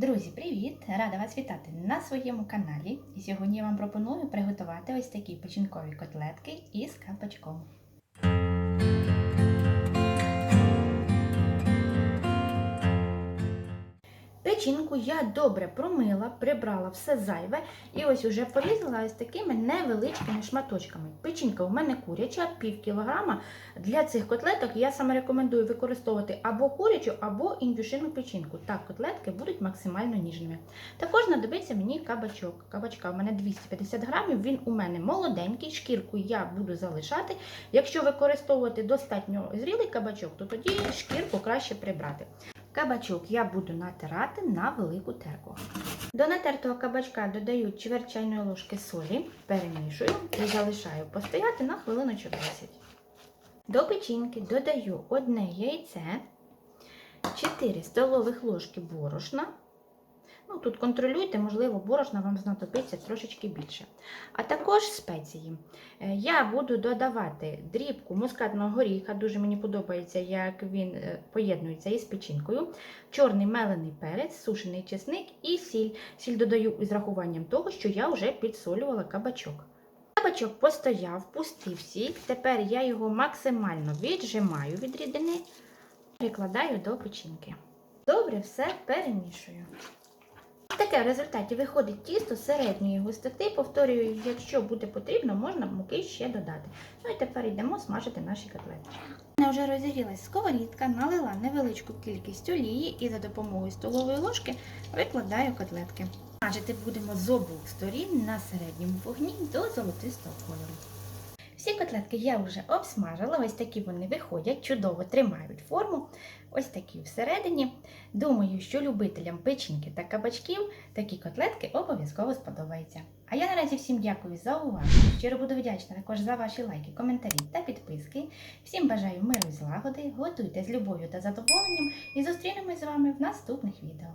Друзі, привіт! Рада вас вітати на своєму каналі. І сьогодні я вам пропоную приготувати ось такі печінкові котлетки із кабачком. Печінку я добре промила, прибрала все зайве і ось уже порізала ось такими невеличкими шматочками. Печінка у мене куряча, пів кілограма. Для цих котлеток я саме рекомендую використовувати або курячу, або індюшину печінку. Так, котлетки будуть максимально ніжними. Також знадобиться мені кабачок. Кабачка у мене 250 грамів, він у мене молоденький, шкірку я буду залишати. Якщо використовувати достатньо зрілий кабачок, то тоді шкірку краще прибрати. Кабачок я буду натирати на велику терку. До натертого кабачка додаю чверть чайної ложки солі, перемішую і залишаю постояти на хвилиночок 10. До печінки додаю одне яйце, 4 столових ложки борошна. Ну, тут контролюйте, можливо, борошна вам знадобиться трошечки більше. А також спеції. Е, Я буду додавати дрібку мускатного горіха, дуже мені подобається, як він е, поєднується із печінкою, чорний мелений перець, сушений чесник і сіль. Сіль додаю із рахуванням того, що я вже підсолювала кабачок. Кабачок постояв, пустив сік. Тепер я його максимально віджимаю від рідини, прикладаю до печінки. Добре, все перемішую. Таке в результаті виходить тісто середньої густоти. Повторюю, якщо буде потрібно, можна муки ще додати. Ну і тепер йдемо смажити наші котлети. У мене вже розігрілась сковорідка, налила невеличку кількість олії і за допомогою столової ложки викладаю котлетки. Смажити будемо з обох сторін на середньому вогні до золотистого кольору. Всі котлетки я вже обсмажила, ось такі вони виходять, чудово тримають форму. Ось такі всередині. Думаю, що любителям печінки та кабачків такі котлетки обов'язково сподобаються. А я наразі всім дякую за увагу. Щиро буду вдячна також за ваші лайки, коментарі та підписки. Всім бажаю миру і злагоди, готуйте з любов'ю та задоволенням і зустрінемось з вами в наступних відео.